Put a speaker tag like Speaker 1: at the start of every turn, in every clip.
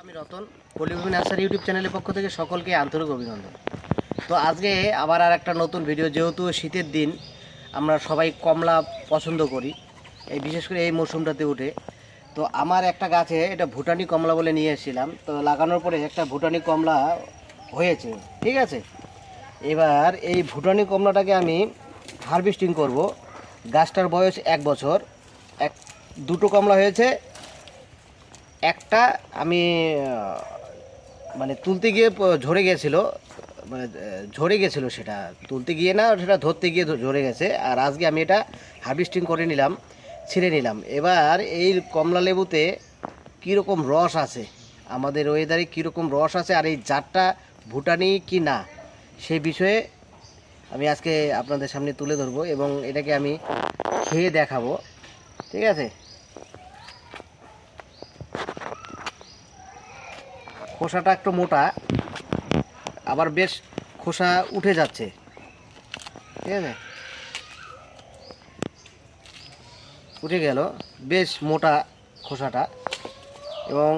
Speaker 1: আমি Ratan, পল্লীভূমি nursery YouTube চ্যানেলের পক্ষ থেকে সকলকে আন্তরিক অভিনন্দন। তো আজকে আবার আর একটা নতুন ভিডিও, যেহেতু শীতের দিন, আমরা সবাই কমলা পছন্দ করি, এই বিশেষ করে এই মৌসুমটাতে উঠে। তো আমার একটা গাছে এটা ভুটানি কমলা বলে নিয়ে এসেছিলাম, তো লাগানোর পরে একটা ভুটানি কমলা হয়েছে, ঠিক আছে? এবার এই ভুটানি কমলাটাকে আমি হারভেস্টিং করব। গাছটার বয়স এক বছর, এক, দুটো কমলা হয়েছে একটা আমি মানে তুলতে গিয়ে ঝরে গেছিল মানে ঝরে গেছিল সেটা। তুলতে গিয়ে না, সেটা ধরতে গিয়ে ঝরে গেছে। আর আজকে আমি এটা হার্ভেস্টিং করে নিলাম, ছিঁড়ে নিলাম। এবার এই কমলা লেবুতে কীরকম রস আছে? আমাদের ওয়েদারে কীরকম রস আছে? আর এই জাতটা ভুটানি কি না? সেই বিষয়ে আমি আজকে আপনাদের সামনে তুলে ধরবো এবং এটাকে আমি খেয়ে দেখাবো। ঠিক আছে? খোসাটা একটু মোটা, আবার বেশ খোসা উঠে যাচ্ছে। ঠিক আছে? উঠে গেল, বেশ মোটা খোসাটা, এবং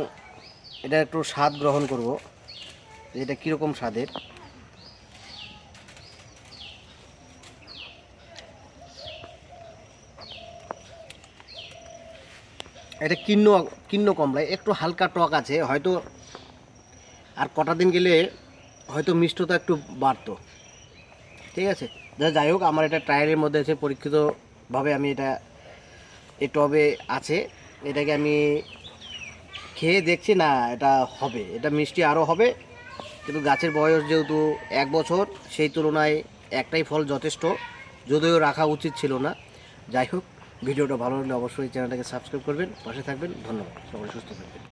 Speaker 1: এটা একটু স্বাদ গ্রহণ করব এটা কীরকম স্বাদের। এটা কিন্ন কিন্ন কমলা একটু হালকা টক আছে, হয়তো আর কটা দিন গেলে হয়তো মিষ্টতা একটু বাড়তো। ঠিক আছে? যাই হোক, আমার এটা ট্রায়ালের মধ্যে আছে পরীক্ষিতভাবে আমি এটা এ টবে আছে। এটাকে আমি খেয়ে দেখছি, না, এটা হবে। এটা মিষ্টি আরও হবে, কিন্তু গাছের বয়স যেহেতু এক বছর, সেই তুলনায় একটাই ফল যথেষ্ট। যদিও রাখা উচিত ছিল না। যাই হোক, ভিডিওটা ভালো লাগলে অবশ্যই চ্যানেলটাকে সাবস্ক্রাইব করবেন, পাশে থাকবেন। ধন্যবাদ। সকলে সুস্থ থাকবেন।